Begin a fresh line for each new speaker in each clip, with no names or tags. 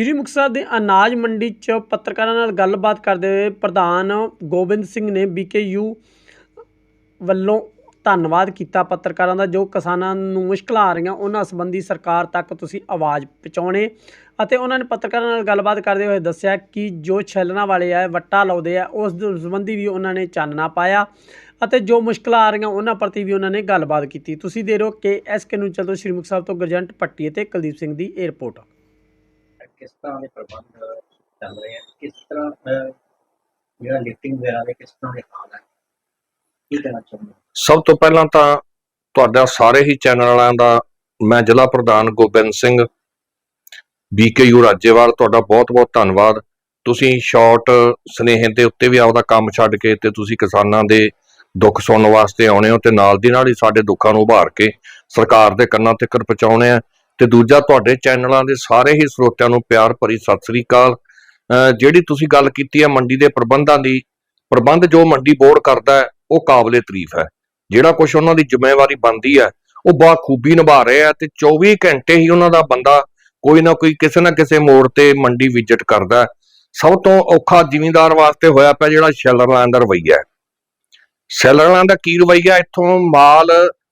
ਸ਼੍ਰੀ ਮੁਕਤਸਰ ਦੇ ਅਨਾਜ ਮੰਡੀ 'ਚ ਪੱਤਰਕਾਰਾਂ ਨਾਲ ਗੱਲਬਾਤ ਕਰਦੇ ਹੋਏ ਪ੍ਰਧਾਨ ਗੋਬਿੰਦ ਸਿੰਘ ਨੇ ਬੀਕੇਯੂ ਵੱਲੋਂ ਧੰਨਵਾਦ ਕੀਤਾ ਪੱਤਰਕਾਰਾਂ ਦਾ, ਜੋ ਕਿਸਾਨਾਂ ਨੂੰ ਮੁਸ਼ਕਲਾਂ ਆ ਰਹੀਆਂ, ਉਹਨਾਂ ਸੰਬੰਧੀ ਸਰਕਾਰ ਤੱਕ ਤੁਸੀਂ ਆਵਾਜ਼ ਪਹੁੰਚਾਉਣੇ ਅਤੇ ਉਹਨਾਂ ਨੇ ਪੱਤਰਕਾਰਾਂ ਨਾਲ ਗੱਲਬਾਤ ਕਰਦੇ ਹੋਏ ਦੱਸਿਆ ਕਿ ਜੋ ਛੈਲਣਾ ਵਾਲੇ ਆ, ਵੱਟਾ ਲਾਉਂਦੇ ਆ, ਉਸ ਸੰਬੰਧੀ ਵੀ ਉਹਨਾਂ ਨੇ ਚਾਨਣਾ ਪਾਇਆ ਅਤੇ ਜੋ ਮੁਸ਼ਕਲਾਂ ਆ ਰਹੀਆਂ, ਉਹਨਾਂ ਪ੍ਰਤੀ ਵੀ ਉਹਨਾਂ ਨੇ ਗੱਲਬਾਤ ਕੀਤੀ। ਤੁਸੀਂ ਦੇ ਰਹੋ ਕਿ ਐਸ ਕੇ ਨੂੰ ਚਲੋ ਸ਼੍ਰੀ ਮੁਕਤਸਰ ਤੋਂ ਗਰਜੰਟ ਪੱਟੀ ਅਤੇ ਕੁਲਦੀਪ ਸਿੰਘ ਦੀ ਇਹ
ਕਿਸ ਤਰ੍ਹਾਂ ਦੇ ਪ੍ਰਬੰਧ ਚੱਲ ਰਹੇ ਆ ਕਿਸ ਤਰ੍ਹਾਂ ਜਿਹੜਾ ਲਿਫਟਿੰਗ ਵਗੈਰਾ ਦੇ ਕਿਸ ਤਰ੍ਹਾਂ ਦੇ ਹਾਲ ਹੈ? ਕੀ ਕਹਿਣਾ ਚਾਹੁੰਦੇ
ਸਭ ਤੋਂ ਪਹਿਲਾਂ ਤਾਂ ਤੁਹਾਡਾ ਸਾਰੇ ਹੀ ਚੈਨਲ ਵਾਲਿਆਂ ਦਾ ਮੈਂ ਜ਼ਿਲ੍ਹਾ ਪ੍ਰਧਾਨ ਗੋਬਿੰਦ ਸਿੰਘ ਬੀਕੇਯੂ ਰਾਜੇਵਾਲ, ਤੁਹਾਡਾ ਬਹੁਤ-ਬਹੁਤ ਧੰਨਵਾਦ। ਤੁਸੀਂ ਸ਼ਾਰਟ ਸਨੇਹ ਦੇ ਉੱਤੇ ਵੀ ਆਪਦਾ ਕੰਮ ਛੱਡ ਕੇ ਤੇ ਤੁਸੀਂ ਕਿਸਾਨਾਂ ਦੇ ਦੁੱਖ ਸੁਣਨ ਵਾਸਤੇ ਆਉਣੇ ਹੋ ਤੇ ਨਾਲ ਦੀ ਨਾਲ ਹੀ ਸਾਡੇ ਦੁੱਖਾਂ ਨੂੰ ਉਭਾਰ ਕੇ ਸਰਕਾਰ ਦੇ ਕੰਨਾਂ ਤੱਕ ਪਹੁੰਚਾਉਣੇ ਆ। ਤੇ ਦੂਜਾ ਤੁਹਾਡੇ ਚੈਨਲਾਂ ਦੇ ਸਾਰੇ ਹੀ ਸਰੋਤਿਆਂ ਨੂੰ ਪਿਆਰ ਭਰੀ ਸਤਿ ਸ੍ਰੀ ਅਕਾਲ। ਜਿਹੜੀ ਤੁਸੀਂ ਗੱਲ ਕੀਤੀ ਹੈ ਮੰਡੀ ਦੇ ਪ੍ਰਬੰਧਾਂ ਦੀ, ਪ੍ਰਬੰਧ ਜੋ ਮੰਡੀ ਬੋਰਡ ਕਰਦਾ ਹੈ, ਉਹ ਕਾਬਲੇ ਤਾਰੀਫ ਹੈ। ਜਿਹੜਾ ਕੁਝ ਉਹਨਾਂ ਦੀ ਜ਼ਿੰਮੇਵਾਰੀ ਬਣਦੀ ਹੈ, ਉਹ ਬਾਖੂਬੀ ਨਿਭਾ ਰਹੇ ਆ ਤੇ 24 ਘੰਟੇ ਹੀ ਉਹਨਾਂ ਦਾ ਬੰਦਾ ਕੋਈ ਨਾ ਕੋਈ ਕਿਸੇ ਨਾ ਕਿਸੇ ਮੋੜ ਤੇ ਮੰਡੀ ਵਿਜ਼ਿਟ ਕਰਦਾ ਸਭ ਤੋਂ ਔਖਾ ਜ਼ਿਮੀਂਦਾਰ ਵਾਸਤੇ ਹੋਇਆ ਪਿਆ ਜਿਹੜਾ ਸ਼ੈਲਰ ਲਾਈਨ ਦਾ ਰਵਈਆ ਹੈ। ਸ਼ੈਲਰ ਲਾਈਨ ਦਾ ਕੀ ਰਵਈਆ? ਇੱਥੋਂ ਮਾਲ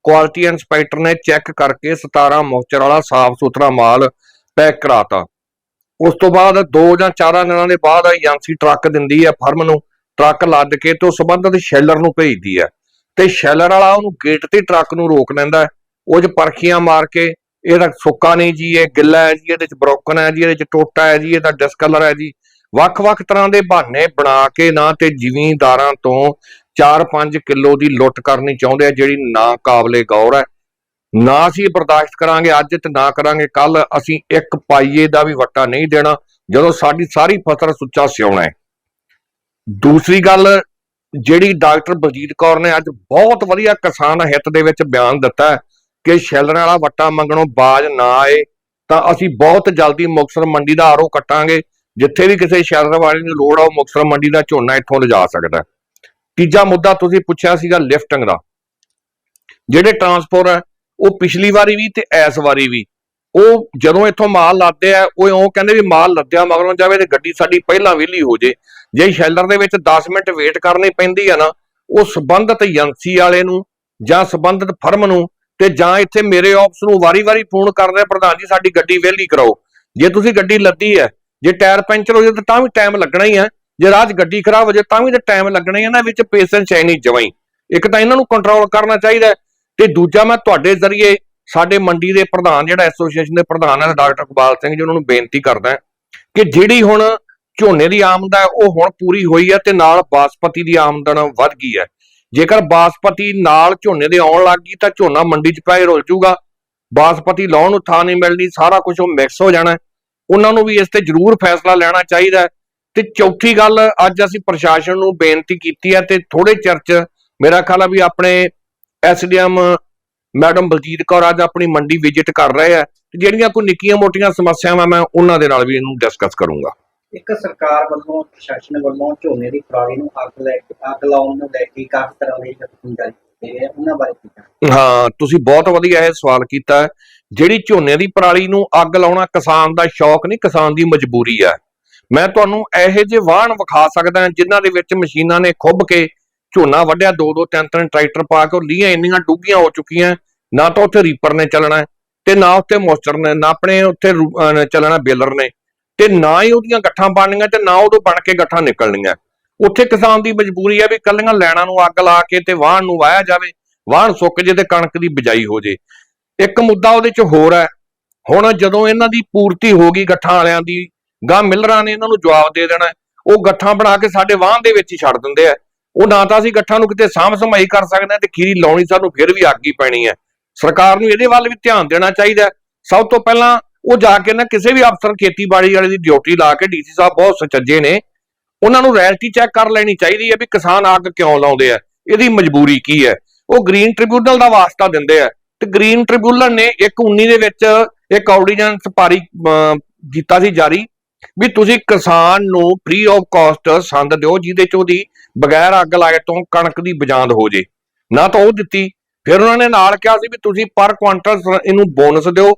ਕੁਆਲਿਟੀ ਇੰਸਪੈਕਟਰ ਨੇ ਚੈੱਕ ਕਰਕੇ 17 ਮੋਚਰ ਵਾਲਾ ਸਾਫ਼ ਸੁਥਰਾ ਮਾਲ ਪੈਕ ਕਰਾਤਾ। ਉਸ ਤੋਂ ਬਾਅਦ ਦੋ ਜਾਂ ਚਾਰਾਂ ਦਿਨਾਂ ਦੇ ਬਾਅਦ ਏਜੰਸੀ ਟਰੱਕ ਦਿੰਦੀ ਹੈ, ਫਰਮ ਨੂੰ ਟਰੱਕ ਲੱਦ ਕੇ ਤੇ ਉਹ ਸੰਬੰਧਿਤ ਸ਼ੈਲਰ ਨੂੰ ਭੇਜਦੀ ਹੈ। ਤੇ ਸ਼ੈਲਰ ਵਾਲਾ ਉਹਨੂੰ ਗੇਟ ਤੇ ਟਰੱਕ ਨੂੰ ਰੋਕ ਲੈਂਦਾ ਉਹ 'ਚ ਪਰਖੀਆਂ ਮਾਰ ਕੇ ਇਹਦਾ ਸੁੱਕਾ ਨਹੀਂ ਜੀ, ਇਹ ਗਿੱਲਾ ਹੈ ਜੀ, ਇਹਦੇ 'ਚ ਬ੍ਰੋਕਨ ਹੈ ਜੀ, ਇਹਦੇ 'ਚ ਟੋਟਾ ਹੈ ਜੀ, ਇਹਦਾ ਡਿਸਕਲਰ ਹੈ ਜੀ। ਵੱਖ-ਵੱਖ ਤਰ੍ਹਾਂ ਦੇ ਬਹਾਨੇ ਬਣਾ ਕੇ ਨਾ ਤੇ ਜ਼ਿਮੀਂਦਾਰਾਂ ਤੋਂ 4-5 ਕਿਲੋ ਦੀ ਲੁੱਟ ਕਰਨੀ ਚਾਹੁੰਦੇ ਆ, ਜਿਹੜੀ ਨਾ ਕਾਬਲੇ ਗੌਰ ਹੈ। ਨਾ ਅਸੀਂ ਬਰਦਾਸ਼ਤ ਕਰਾਂਗੇ ਅੱਜ ਤੇ ਨਾ ਕਰਾਂਗੇ ਕੱਲ ਅਸੀਂ ਇੱਕ ਪਾਈਏ ਦਾ ਵੀ ਵੱਟਾ ਨਹੀਂ ਦੇਣਾ, ਜਦੋਂ ਸਾਡੀ ਸਾਰੀ ਫਸਲ ਸੁੱਚਾ ਸਿਉਣਾ ਹੈ। ਦੂਸਰੀ ਗੱਲ, ਜਿਹੜੀ ਡਾਕਟਰ ਬਲਜੀਤ ਕੌਰ ਨੇ ਅੱਜ ਬਹੁਤ ਵਧੀਆ ਕਿਸਾਨ ਹਿੱਤ ਦੇ ਵਿੱਚ ਬਿਆਨ ਦਿੱਤਾ ਕਿ ਸ਼ੈਲਰਾਂ ਵਾਲਾ ਵੱਟਾ ਮੰਗਣੋਂ ਬਾਜ ਨਾ ਆਏ, ਤਾਂ ਅਸੀਂ ਬਹੁਤ ਜਲਦੀ ਮੁਕਤਸਰ ਮੰਡੀ ਦਾ ਆਰੋ ਕੱਟਾਂਗੇ। ਜਿੱਥੇ ਵੀ ਕਿਸੇ ਸ਼ੈਲਰ ਵਾਲੇ ਨੂੰ ਲੋੜ ਆ, ਉਹ ਮੁਕਤਸਰ ਮੰਡੀ ਦਾ ਝੋਨਾ ਇੱਥੋਂ ਲਿਜਾ ਸਕਦਾ ਤੀਜਾ ਮੁੱਦਾ ਤੁਸੀਂ ਪੁੱਛਿਆ ਸੀਗਾ ਲਿਫਟਿੰਗ ਦਾ। ਜਿਹੜੇ ਟਰਾਂਸਪੋਰਟ ਹੈ, ਉਹ ਪਿਛਲੀ ਵਾਰੀ ਵੀ ਤੇ ਇਸ ਵਾਰੀ ਵੀ। ਉਹ ਜਦੋਂ ਇੱਥੋਂ ਮਾਲ ਲਾਦੇ ਆ, ਉਹ ਉਹ ਕਹਿੰਦੇ ਵੀ ਮਾਲ ਲੱਦਿਆ ਮਗਰੋਂ ਜਾਵੇ ਤੇ ਗੱਡੀ ਸਾਡੀ ਪਹਿਲਾਂ ਵਿਹਲੀ ਹੋ ਜੇ। ਜੇ ਸ਼ੈਲਰ ਦੇ ਵਿੱਚ 10 ਮਿੰਟ ਵੇਟ ਕਰਨੀ ਪੈਂਦੀ ਆ ਨਾ, ਉਹ ਸਬੰਧਤ ਏਜੰਸੀ ਵਾਲੇ ਨੂੰ ਜਾਂ ਸਬੰਧਤ ਫਰਮ ਨੂੰ ਤੇ ਜਾਂ ਇੱਥੇ ਮੇਰੇ ਆਫਿਸ ਨੂੰ ਵਾਰੀ-ਵਾਰੀ ਫੋਨ ਕਰਦੇ ਪ੍ਰਧਾਨ ਜੀ, ਸਾਡੀ ਗੱਡੀ ਵਿਹਲੀ ਕਰਾਓ। ਜੇ ਤੁਸੀਂ ਗੱਡੀ ਲੱਦੀ ਹੈ ਜੇ ਟਾਇਰ ਪੈਂਚਰ ਹੋ ਜਾਏ ਤਾਂ ਤਾਂ ਵੀ ਟਾਈਮ ਲੱਗਣਾ ਹੀ ਹੈ ਜੇ ਰਾਹ 'ਚ ਗੱਡੀ ਖਰਾਬ ਹੋ ਜਾਏ ਤਾਂ ਵੀ ਤਾਂ ਟਾਈਮ ਲੱਗਣਾ ਹੀ ਹੈ ਨਾ, ਵਿੱਚ ਪੇਸ਼ੈਂਸ ਹੈ ਨਹੀਂ ਜਵਾਈ ਇੱਕ ਤਾਂ ਇਹਨਾਂ ਨੂੰ ਕੰਟਰੋਲ ਕਰਨਾ ਚਾਹੀਦਾ ਤੇ ਦੂਜਾ ਮੈਂ ਤੁਹਾਡੇ ਜ਼ਰੀਏ ਸਾਡੇ ਮੰਡੀ ਦੇ ਪ੍ਰਧਾਨ, ਜਿਹੜਾ ਐਸੋਸੀਏਸ਼ਨ ਦੇ ਪ੍ਰਧਾਨ ਹੈ, ਡਾਕਟਰ ਇਕਬਾਲ ਸਿੰਘ ਜੀ, ਉਹਨਾਂ ਨੂੰ ਬੇਨਤੀ ਕਰਦਾ ਕਿ ਜਿਹੜੀ ਹੁਣ ਝੋਨੇ ਦੀ ਆਮਦਨ ਉਹ ਹੁਣ ਪੂਰੀ ਹੋਈ ਹੈ ਤੇ ਨਾਲ ਬਾਸਪਤੀ ਦੀ ਆਮਦਨ ਵੱਧ ਗਈ ਹੈ। ਜੇਕਰ ਬਾਸਪਤੀ ਨਾਲ ਝੋਨੇ ਦੇ ਆਉਣ ਲੱਗ ਗਈ ਤਾਂ ਝੋਨਾ ਮੰਡੀ 'ਚ ਪੈ ਰੁਲ ਜੂਗਾ ਬਾਸਪਤੀ ਲਾਉਣ ਨੂੰ ਥਾਂ ਨਹੀਂ ਮਿਲਣੀ, ਸਾਰਾ ਕੁਝ ਉਹ ਮਿਕਸ ਹੋ ਜਾਣਾ ਉਹਨਾਂ ਨੂੰ ਵੀ ਇਸ ਤੇ ਜ਼ਰੂਰ ਫੈਸਲਾ ਲੈਣਾ ਚਾਹੀਦਾ ਤੇ ਚੌਥੀ ਗੱਲ, ਅੱਜ ਅਸੀਂ ਪ੍ਰਸ਼ਾਸਨ ਨੂੰ ਬੇਨਤੀ ਕੀਤੀ ਹੈ ਤੇ ਥੋੜੇ ਚਰਚ ਮੇਰਾ ਖਿਆਲ ਆ ਵੀ ਆਪਣੇ ਐਸਡੀਐਮ ਮੈਡਮ ਬਲਜੀਤ ਕੌਰ ਅੱਜ ਆਪਣੀ ਮੰਡੀ ਵਿਜ਼ਿਟ ਕਰ ਰਹੇ ਆ ਤੇ ਜਿਹੜੀਆਂ ਕੋਈ ਨਿੱਕੀਆਂ ਮੋਟੀਆਂ ਸਮੱਸਿਆਵਾਂ ਮੈਂ ਉਹਨਾਂ ਦੇ ਨਾਲ ਵੀ ਇਹਨੂੰ ਡਿਸਕਸ ਕਰੂੰਗਾ।
ਇੱਕ ਸਰਕਾਰ ਵੱਲੋਂ, ਪ੍ਰਸ਼ਾਸਨ ਵੱਲੋਂ ਝੋਨੇ ਦੀ ਪਰਾਲੀ ਨੂੰ ਅੱਗ ਲੈ ਕੇ ਅੱਗ ਲਾਉਣ ਨੂੰ ਲੈ ਕੇ ਕਾਫੀ ਤਰ੍ਹਾਂ ਦੇ ਯਤਨ ਜਾਰੀ ਕੀਤੇ ਗਏ ਉਹਨਾਂ ਬਾਰੇ ਕੀ ਕਹਿਣਾ?
ਹਾਂ, ਤੁਸੀਂ ਬਹੁਤ ਵਧੀਆ ਇਹ ਸਵਾਲ ਕੀਤਾ ਹੈ। ਜਿਹੜੀ ਝੋਨੇ ਦੀ ਪਰਾਲੀ ਨੂੰ ਅੱਗ ਲਾਉਣਾ ਕਿਸਾਨ ਦਾ ਸ਼ੌਕ ਨਹੀਂ, ਕਿਸਾਨ ਦੀ ਮਜਬੂਰੀ ਹੈ ਮੈਂ ਤੁਹਾਨੂੰ ਇਹੋ ਜਿਹੇ ਵਾਹਣ ਵਿਖਾ ਸਕਦਾ ਹਾਂ ਜਿਨ੍ਹਾਂ ਦੇ ਵਿੱਚ ਮਸ਼ੀਨਾਂ ਨੇ ਖੁੱਬ ਕੇ ਝੋਨਾ ਵੱਢਿਆ ਦੋ ਦੋ ਤਿੰਨ ਤਿੰਨ ਟਰੈਕਟਰ ਪਾ ਕੇ, ਉਹ ਲੀਆਂ ਇੰਨੀਆਂ ਡੂੰਘੀਆਂ ਹੋ ਚੁੱਕੀਆਂ, ਨਾ ਤਾਂ ਉੱਥੇ ਰੀਪਰ ਨੇ ਚੱਲਣਾ ਤੇ ਨਾ ਉੱਥੇ ਮੋਸਟਰ ਨੇ, ਨਾ ਆਪਣੇ ਉੱਥੇ ਚੱਲਣਾ ਬੇਲਰ ਨੇ ਤੇ ਨਾ ਹੀ ਉਹਦੀਆਂ ਗੱਠਾਂ ਬਣਨੀਆਂ ਤੇ ਨਾ ਉਦੋਂ ਬਣ ਕੇ ਗੱਠਾਂ ਨਿਕਲਣੀਆਂ ਉੱਥੇ ਕਿਸਾਨ ਦੀ ਮਜਬੂਰੀ ਹੈ ਵੀ ਕੱਲੀਆਂ ਲੈਣਾ ਨੂੰ ਅੱਗ ਲਾ ਕੇ ਤੇ ਵਾਹਣ ਨੂੰ ਵਾਇਆ ਜਾਵੇ, ਵਾਹਣ ਸੁੱਕ ਜੇ ਤੇ ਕਣਕ ਦੀ ਬਿਜਾਈ ਹੋ ਜੇ। ਇੱਕ ਮੁੱਦਾ ਉਹਦੇ ਚ ਹੋਰ ਹੈ। ਹੁਣ ਜਦੋਂ ਇਹਨਾਂ ਦੀ ਪੂਰਤੀ ਹੋ ਗਈ ਗੱਠਾਂ ਵਾਲਿਆਂ ਦੀ ਗਾਂ ਮਿਲਰਾਂ ਨੇ ਇਹਨਾਂ ਨੂੰ ਜਵਾਬ ਦੇ ਦੇਣਾ ਉਹ ਗੱਠਾਂ ਬਣਾ ਕੇ ਸਾਡੇ ਵਾਹਨ ਦੇ ਵਿੱਚ ਹੀ ਛੱਡ ਦਿੰਦੇ ਆ। ਉਹ ਨਾ ਤਾਂ ਅਸੀਂ ਗੱਠਾਂ ਨੂੰ ਕਿਤੇ ਸਾਂਭ ਸੰਭਾਈ ਕਰ ਸਕਦੇ ਹਾਂ ਤੇ ਖੀਰੀ ਲਾਉਣੀ ਸਾਨੂੰ ਫਿਰ ਵੀ ਅੱਗ ਹੀ ਪੈਣੀ ਹੈ। ਸਰਕਾਰ ਨੂੰ ਇਹਦੇ ਵੱਲ ਵੀ ਧਿਆਨ ਦੇਣਾ ਚਾਹੀਦਾ ਸਭ ਤੋਂ ਪਹਿਲਾਂ ਉਹ ਜਾ ਕੇ ਨਾ ਕਿਸੇ ਵੀ ਅਫਸਰ ਖੇਤੀਬਾੜੀ ਵਾਲੇ ਦੀ ਡਿਊਟੀ ਲਾ ਕੇ ਡੀਸੀ ਸਾਹਿਬ ਬਹੁਤ ਸੁਚੱਜੇ ਨੇ। ਉਹਨਾਂ ਨੂੰ ਰੈਲਿਟੀ ਚੈੱਕ ਕਰ ਲੈਣੀ ਚਾਹੀਦੀ ਹੈ ਵੀ ਕਿਸਾਨ ਅੱਗ ਕਿਉਂ ਲਾਉਂਦੇ ਆ ਇਹਦੀ ਮਜਬੂਰੀ ਕੀ ਹੈ? ਉਹ ਗ੍ਰੀਨ ਟ੍ਰਿਬਿਊਨਲ ਦਾ ਵਾਸਤਾ ਦਿੰਦੇ ਆ ਤੇ ਗ੍ਰੀਨ ਟ੍ਰਿਬਿਊਨਲ ਨੇ 119 ਦੇ ਵਿੱਚ ਇੱਕ ਆਰਡੀਨੈਂਸ ਪਾਰੀ ਅਮ, ਕੀਤਾ ਸੀ ਜਾਰੀ ਵੀ ਤੁਸੀਂ ਕਿਸਾਨ ਨੂੰ ਫ੍ਰੀ ਆਫ ਕਾਸਟ ਸੰਦ ਦਿਓ ਜਿਹਦੇ ਚ ਉਹਦੀ ਬਗੈਰ ਅੱਗ ਲਾਏ ਤੋਂ ਕਣਕ ਦੀ ਬਜਾਂਦ ਹੋ ਜੇ। ਨਾ ਤਾਂ ਉਹ ਦਿੱਤੀ ਫਿਰ ਉਹਨਾਂ ਨੇ ਨਾਲ ਕਿਹਾ ਸੀ ਵੀ ਤੁਸੀਂ ਪਰ ਕੁਆਂਟਲ ਇਹਨੂੰ ਬੋਨਸ ਦਿਓ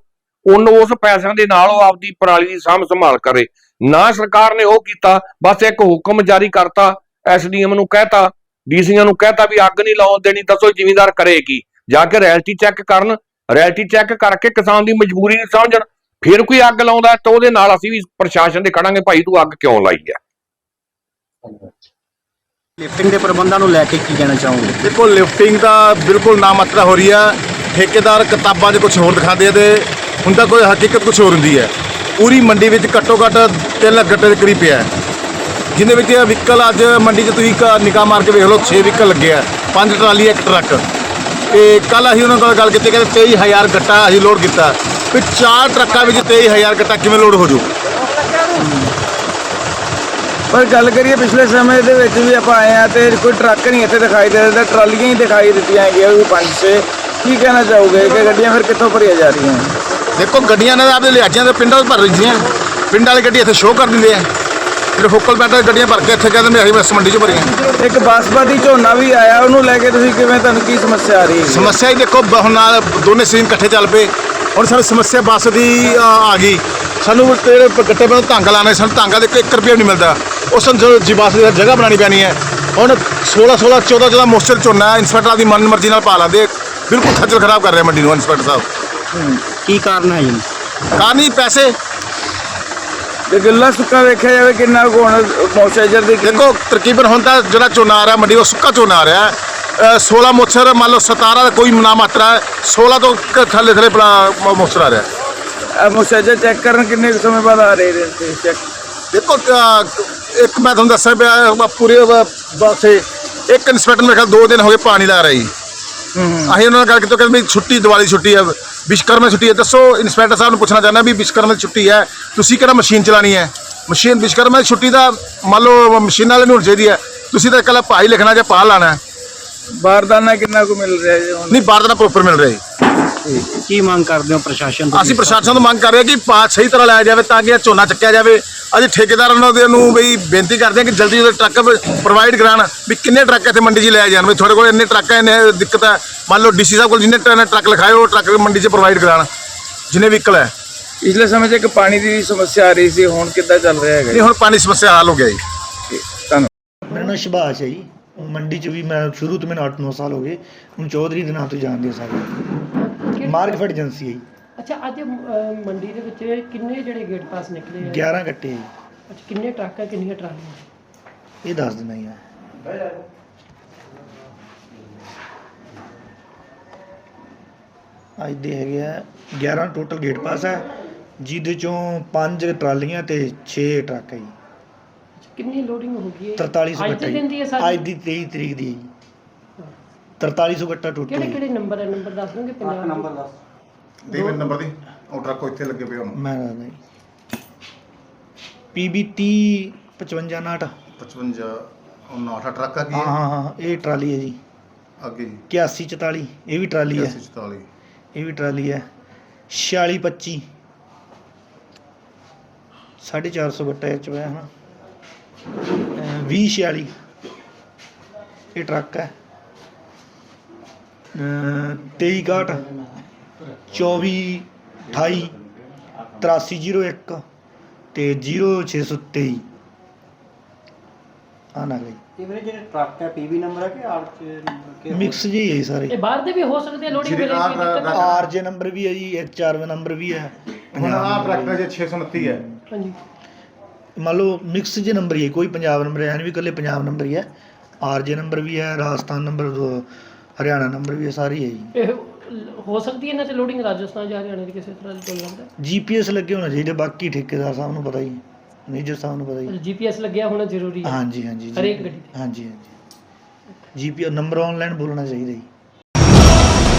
ਉਨ ਉਸ ਪੈਸਿਆਂ ਦੇ ਨਾਲ ਉਹ ਆਪਦੀ ਪਰਾਲੀ ਦੀ ਸਾਂਭ ਸੰਭਾਲ ਕਰੇ। ਨਾ ਸਰਕਾਰ ਨੇ ਉਹ ਕੀਤਾ ਬਸ ਇੱਕ ਹੁਕਮ ਜਾਰੀ ਕਰਤਾ ਐਸਡੀਐਮ ਨੂੰ ਕਹਿਤਾ ਡੀਸੀਆਂ ਨੂੰ ਕਹਿਤਾ ਵੀ ਅੱਗ ਨਹੀਂ ਲਾਉਣ ਦੇਣੀ ਦੱਸੋ ਜ਼ਿਮੀਂਦਾਰ ਕਰੇ ਕੀ ਜਾ ਕੇ ਰੈਲਟੀ ਚੈੱਕ ਕਰਨ ਰੈਲਟੀ ਚੈੱਕ ਕਰਕੇ ਕਿਸਾਨ ਦੀ ਮਜਬੂਰੀ ਨੂੰ ਸਮਝਣ ਫਿਰ ਕੋਈ ਅੱਗ ਲਾਉਂਦਾ ਤਾਂ ਉਹਦੇ ਨਾਲ ਅਸੀਂ ਵੀ ਪ੍ਰਸ਼ਾਸਨ ਦੇ ਖੜਾਂਗੇ ਭਾਈ ਤੂੰ ਅੱਗ ਕਿਉਂ ਲਾਈ ਹੈ
ਲਿਫਟਿੰਗ ਦੇ ਪ੍ਰਬੰਧਾਂ ਨੂੰ ਲੈ ਕੇ ਕੀ ਕਹਿਣਾ ਚਾਹੋਗੇ?
ਦੇਖੋ ਲਿਫਟਿੰਗ ਦਾ ਬਿਲਕੁਲ ਨਾਮਾਤਰਾ ਹੋ ਰਹੀ ਹੈ ਠੇਕੇਦਾਰ ਕਿਤਾਬਾਂ 'ਚ ਕੁਝ ਹੋਰ ਦਿਖਾਉਂਦੇ ਆ ਤੇ ਹੁੰਦਾ ਕੋਈ ਹਕੀਕਤ ਕੁਝ ਹੋਰ ਹੁੰਦੀ ਹੈ। ਪੂਰੀ ਮੰਡੀ ਵਿੱਚ ਘੱਟੋ ਘੱਟ 3 ਲੱਖ ਗੱਟੇ ਦੇ ਕਰੀਬ ਪਿਆ ਹੈ। ਜਿਹਦੇ ਵਿੱਚ ਵਹੀਕਲ ਅੱਜ ਮੰਡੀ 'ਚ ਤੁਸੀਂ ਇੱਕ ਨਿਗਾਹ ਮਾਰ ਕੇ ਵੇਖ ਲਓ 6 ਵਹੀਕਲ ਲੱਗੇ ਆ, ਪੰਜ ਟਰਾਲੀ, ਇੱਕ ਟਰੱਕ। ਤੇ ਕੱਲ ਅਸੀਂ ਉਹਨਾਂ ਨਾਲ ਗੱਲ ਕੀਤੀ, ਕਹਿੰਦੇ 23000 ਗੱਟਾ ਅਸੀਂ ਲੋਡ ਕੀਤਾ। ਵੀ ਚਾਰ ਟਰੱਕਾਂ ਵਿੱਚ 23000 ਗੱਟਾ ਕਿਵੇਂ ਲੋਡ ਹੋ ਜੂ
ਪਰ ਗੱਲ ਕਰੀਏ, ਪਿਛਲੇ ਸਮੇਂ ਦੇ ਵਿੱਚ ਵੀ ਆਪਾਂ ਆਏ ਆ ਤੇ ਕੋਈ ਟਰੱਕ ਨਹੀਂ ਇੱਥੇ ਦਿਖਾਈ ਦੇ ਰਿਹਾ, ਟਰਾਲੀਆਂ ਹੀ ਦਿਖਾਈ ਦਿੱਤੀਆਂ ਹੈਗੀਆਂ ਵੀ ਪੰਜ ਛੇ। ਕੀ ਕਹਿਣਾ ਚਾਹੋਗੇ? ਕਿ ਗੱਡੀਆਂ ਫਿਰ ਕਿੱਥੋਂ ਭਰੀਆਂ ਜਾ ਰਹੀਆਂ?
ਦੇਖੋ ਗੱਡੀਆਂ ਨੇ ਆਪਦੇ ਲਿਆਜਾਂ ਦੇ ਪਿੰਡਾਂ 'ਚ ਭਰ ਰਹੀਆਂ ਪਿੰਡ ਵਾਲੀ ਗੱਡੀ ਇੱਥੇ ਸ਼ੋਅ ਕਰ ਦਿੰਦੇ ਆ। ਜਿਹੜੇ ਫੋਕਲ ਵਾਲੀ ਗੱਡੀਆਂ ਭਰ ਕੇ ਇੱਥੇ ਕਹਿੰਦੇ ਅਸੀਂ ਬਸ ਮੰਡੀ 'ਚ ਭਰੀਆਂ।
ਇੱਕ ਬਾਸਪਤੀ ਝੋਨਾ ਵੀ ਆਇਆ ਉਹਨੂੰ ਲੈ ਕੇ ਤੁਸੀਂ ਕਿਵੇਂ ਤੁਹਾਨੂੰ ਕੀ ਸਮੱਸਿਆ ਆ ਰਹੀ ਹੈ?
ਸਮੱਸਿਆ ਹੀ ਦੇਖੋ ਹੁਣ ਨਾਲ ਦੋਨੇ ਸੀਜ਼ਨ ਇਕੱਠੇ ਚੱਲ ਪਏ। ਹੁਣ ਸਾਨੂੰ ਸਮੱਸਿਆ ਬੱਸ ਦੀ ਆ ਗਈ। ਸਾਨੂੰ ਤੇਰੇ ਗੱਟੇ ਪਰ ਧੰਗ ਲਾਣੇ ਸਾਨੂੰ ਧਾਂਗਾ ਦੇ 1 ਰੁਪਿਆ ਨਹੀਂ ਮਿਲਦਾ। ਉਸ ਨੂੰ ਜੀ ਬੱਸ ਦੀ ਜਗ੍ਹਾ ਬਣਾਉਣੀ ਪੈਣੀ ਹੈ। ਹੁਣ 16 16 14 14 ਮੋਸਟਰ ਝੋਨਾ ਹੈ, ਇੰਸਪੈਕਟਰ ਦੀ ਮਨ ਮਰਜ਼ੀ ਨਾਲ ਪਾ ਲਾਂਦੇ। ਬਿਲਕੁਲ ਖੱਜਲ ਖਰਾਬ ਕਰ ਰਹੇ ਮੰਡੀ ਨੂੰ ਇੰਸਪੈਕਟਰ ਸਾਹਿਬ।
ਕੀ ਕਾਰਨ ਹੈ ਜੀ?
ਕਾਰਨ ਹੀ ਪੈਸੇ।
ਤੇ ਗਿੱਲਾ ਸੁੱਕਾ ਵੇਖਿਆ ਜਾਵੇ ਕਿੰਨਾ ਕੁ ਹੁਣ ਦੀ
ਦੇਖੋ ਤਕਰੀਬਨ ਹੁਣ ਤਾਂ ਜਿਹੜਾ ਝੋਨਾ ਆ ਰਿਹਾ ਮੰਡੀ ਉਹ ਸੁੱਕਾ ਝੋਨਾ ਆ ਰਿਹਾ। ਹੈ। ਅ, 16 ਮੋਸਰ ਮੰਨ ਲਓ 17 ਦਾ ਕੋਈ ਨਾ ਮਾਤਰਾ ਹੈ 16 ਤੋਂ ਕ- ਥੱਲੇ ਥੱਲੇ ਮੋਸਰ ਆ ਰਿਹਾ।
ਮੌਸਚਰਾਈਜ਼ਰ ਚੈੱਕ ਕਰਨ ਕਿੰਨੇ ਕੁ ਸਮੇਂ ਬਾਅਦ ਆ ਰਹੇ ਨੇ ਚੈੱਕ
ਦੇਖੋ ਅ, ਇੱਕ ਮੈਂ ਤੁਹਾਨੂੰ ਦੱਸਿਆ ਪਿਆ ਅ, ਪੂਰੇ ਅ, ਇੱਕ ਇੰਸਪੈਕਟਰ ਮੇਰੇ ਖਿਆਲ ਦੋ ਦਿਨ ਹੋ ਗਏ ਪਾਣੀ ਲਾ ਰਹੀ ਅਸੀਂ ਉਹਨਾਂ ਨਾਲ ਗੱਲ ਕੀਤੀ ਉਹ ਕਹਿੰਦੇ ਵੀ ਛੁੱਟੀ ਦੀਵਾਲੀ ਛੁੱਟੀ ਹੈ। ਵਿਸ਼ਕਰਮਾ ਦੀ ਛੁੱਟੀ ਹੈ। ਦੱਸੋ ਇੰਸਪੈਕਟਰ ਸਾਹਿਬ ਨੂੰ ਪੁੱਛਣਾ ਚਾਹੁੰਦਾ ਵੀ ਵਿਸ਼ਕਰਮਾ ਦੀ ਛੁੱਟੀ ਹੈ। ਤੁਸੀਂ ਕਿਹੜਾ ਮਸ਼ੀਨ ਚਲਾਣੀ ਹੈ? ਮਸ਼ੀਨ ਵਿਸ਼ਕਰਮਾ ਦੀ ਛੁੱਟੀ ਦਾ ਮੰਨ ਲਓ ਮਸ਼ੀਨਾਂ ਵਾਲੇ ਨੂੰ ਹੋਣੀ ਚਾਹੀਦੀ ਹੈ। ਤੁਸੀਂ ਤਾਂ ਇਕੱਲਾ ਭਾਈ ਲਿਖਣਾ ਜਾਂ ਪਾ ਲਾਣਾ।
ਬਾਰਦਾਨਾ ਕਿੰਨਾ ਕੁ ਮਿਲ ਰਿਹਾ ਜੀ ਹੁਣ?
ਨਹੀਂ ਬਾਰਦਾਨਾ ਪ੍ਰੋਪਰ ਮਿਲ ਰਿਹਾ ਜੀ।
ਕੀ ਮੰਗ ਕਰਦੇ ਹੋ ਪ੍ਰਸ਼ਾਸਨ ਤੋਂ?
ਅਸੀਂ ਪ੍ਰਸ਼ਾਸਨ ਤੋਂ ਮੰਗ ਕਰ ਰਹੇ ਹਾਂ ਕਿ ਪਾਸ ਸਹੀ ਤਰ੍ਹਾਂ ਲਾਇਆ ਜਾਵੇ ਤਾਂ ਕਿ ਇਹ ਝੋਨਾ ਚੱਕਿਆ ਜਾਵੇ। ਅਸੀਂ ਠੇਕੇਦਾਰਾਂ ਨੂੰ ਦੇ ਨੂੰ ਵੀ ਬੇਨਤੀ ਕਰਦੇ ਹਾਂ ਕਿ ਜਲਦੀ ਜਲਦੀ ਟਰੱਕ ਪ੍ਰੋਵਾਈਡ ਕਰਾਉਣ ਵੀ ਕਿੰਨੇ ਟਰੱਕ ਇੱਥੇ ਮੰਡੀ 'ਚ ਲੈ ਜਾਣ। ਵੀ ਤੁਹਾਡੇ ਕੋਲ ਇੰਨੇ ਟਰੱਕ ਹੈ ਇੰਨੇ ਦਿੱਕਤ ਹੈ ਮੰਨ ਲਓ ਡੀਸੀ ਸਾਹਿਬ ਕੋਲ ਜਿੰਨੇ ਟਰੱਕ ਟਰੱਕ ਲਿਖਾਏ ਉਹ ਟਰੱਕ ਮੰਡੀ 'ਚ ਪ੍ਰੋਵਾਈਡ ਕਰਾਉਣ ਜਿੰਨੇ ਵਹੀਕਲ ਹੈ
ਪਿਛਲੇ ਸਮੇਂ 'ਚ ਇੱਕ ਪਾਣੀ ਦੀ ਸਮੱਸਿਆ ਆ ਰਹੀ ਸੀ ਹੁਣ ਕਿੱਦਾਂ ਚੱਲ ਰਿਹਾ ਹੈਗਾ
ਨਹੀਂ ਹੁਣ ਪਾਣੀ ਸਮੱਸਿਆ ਹੱਲ ਹੋ ਗਿਆ ਜੀ।
ਧੰਨਵਾਦ।
ਮੇਰਾ ਨਾਮ ਸ਼ਿਭਾਸ਼ ਹੈ ਜੀ। ਮੰਡੀ ਚ ਵੀ ਮੈਂ ਸ਼ੁਰੂ ਤੋਂ ਮੈਨੂੰ 8-9 ਸਾਲ ਹੋ ਗਏ। ਹੁਣ ਚੌਧਰੀ ਦੇ ਨਾਂ ਤੋਂ ਜਾਣਦੇ ਆ ਸਾਰੇ। ਮਾਰਕਫੈਟ ਏਜੰਸੀ ਹੈ ਜੀ
ਅੱਛਾ ਅੱਜ ਅਹ, ਮੰਡੀ ਦੇ ਵਿੱਚ ਕਿੰਨੇ ਜਿਹੜੇ ਗੇਟ ਪਾਸ ਨਿਕਲੇ ਆ?
11 ਕੱਟੇ ਜੀ।
ਅੱਛਾ ਕਿੰਨੇ ਟਰੱਕ ਆ ਕਿੰਨੀਆਂ ਟਰਾਲੀਆਂ
ਇਹ ਦੱਸ ਦਿੰਦਾ ਜੀ ਮੈਂ। ਅੱਜ ਦੇ ਹੈਗੇ ਆ 11 ਟੋਟਲ ਗੇਟ ਪਾਸ ਹੈ ਜਿਹਦੇ ਚੋਂ 5 ਟਰਾਲੀਆਂ ਤੇ 6 ਟਰੱਕ ਹੈ ਜੀ।
ਅੱਛਾ, ਕਿੰਨੀ ਲੋਡਿੰਗ ਹੋ ਗਈ ਹੈ?
4300
ਅੱਜ ਦੇ ਦਿਨ ਦੀ ਹੈ
ਜੀ
ਸਾਰੀ?
ਅੱਜ ਦੀ 23 ਤਰੀਕ ਦੀ ਹੈ ਜੀ। 4300 ਗੱਟਾ ਟੋਟਲ
ਕਿਹੜੇ ਕਿਹੜੇ ਨੰਬਰ ਹੈ? ਨੰਬਰ ਦੱਸ ਦੋਗੇ ਪੰਜਾਬ ਨੰਬਰ ਦੱਸ।
ਦੇ ਮੈਨੂੰ ਨੰਬਰ ਦੀ। ਉਹ ਟਰੱਕ ਇੱਥੇ ਲੱਗੇ ਪਏ ਹੁਣ।
ਮੈਂ ਦੱਸਦਾ ਜੀ। PB 30 55 ਨਾਟ
55 ਉਹ ਨਾਟਾ ਟਰੱਕ ਆ
ਹਾਂ ਹਾਂ ਹਾਂ ਇਹ ਟਰਾਲੀ ਹੈ ਜੀ।
ਅੱਗੇ
8144 ਇਹ ਵੀ ਟਰਾਲੀ ਹੈ।
44
ਇਹ ਵੀ ਟਰਾਲੀ ਹੈ। 4625 450 ਗੱਟਾ ਇਹ ਚ ਪਿਆ ਹਨਾ। 2046 ਇਹ ਟਰੱਕ ਹੈ। 2361 24 28 8301 ਤੇ 0623 ਆ ਨਾ ਗਈ।
ਇਹ ਵੀਰੇ ਜਿਹੜੇ ਟਰੱਕ ਹੈ ਪੀਵੀ ਨੰਬਰ ਹੈ ਕਿ ਆਰ
ਮਿਕਸ ਜੀ ਹੈ ਜੀ ਸਾਰੇ।
ਇਹ ਬਾਹਰ ਦੇ ਵੀ ਹੋ ਸਕਦੇ ਆ ਲੋਡਿੰਗ ਵੇਲੇ ਕੋਈ ਦਿੱਕਤ
ਆਰਜੇ ਨੰਬਰ ਵੀ ਹੈ ਜੀ ਐਚਆਰਵੇ ਨੰਬਰ ਵੀ ਹੈ।
ਹੁਣ ਆਹ ਟਰੈਕਟਰ ਜੇ 629 ਹੈ।
ਹਾਂਜੀ।
ਮੰਨ ਲਓ ਮਿਕਸ ਜੇ ਨੰਬਰ ਹੀ ਹੈ ਕੋਈ ਪੰਜਾਬ ਨੰਬਰ ਹੈ ਨਹੀਂ ਵੀ ਇਕੱਲੇ ਪੰਜਾਬ ਨੰਬਰ ਹੀ ਹੈ। ਆਰਜੇ ਨੰਬਰ ਵੀ ਹੈ ਰਾਜਸਥਾਨ ਨੰਬਰ ਹਰਿਆਣਾ ਨੰਬਰ ਵੀ ਹੈ ਸਾਰੀ ਹੈ ਜੀ।
ਇਹ ਹੋ ਸਕਦੀ ਹੈ ਇਹਨਾਂ ਤੇ ਲੋਡਿੰਗ ਰਾਜਸਥਾਨ ਜਾਂ ਹਰਿਆਣਾ ਦੀ ਕਿਸੇ ਤਰ੍ਹਾਂ ਦੀ ਕੋਈ ਲੱਗਦਾ
ਜੀਪੀਐਸ ਲੱਗੇ ਹੋਣਾ ਚਾਹੀਦੇ ਬਾਕੀ ਠੇਕੇਦਾਰ ਸਾਹਿਬ ਨੂੰ ਪਤਾ ਹੀ ਮੇਜਰ ਸਾਹਿਬ ਨੂੰ ਪਤਾ ਹੀ
ਜੀਪੀਐਸ ਲੱਗਿਆ ਹੋਣਾ ਜ਼ਰੂਰੀ ਹੈ।
ਹਾਂਜੀ ਹਾਂਜੀ।
ਹਰੇਕ ਗੱਡੀ ਤੇ।
ਹਾਂਜੀ ਹਾਂਜੀ। ਜੀਪੀਐਸ ਨੰਬਰ ਆਨਲਾਈਨ ਬੋਲਣਾ ਚਾਹੀਦਾ ਜੀ।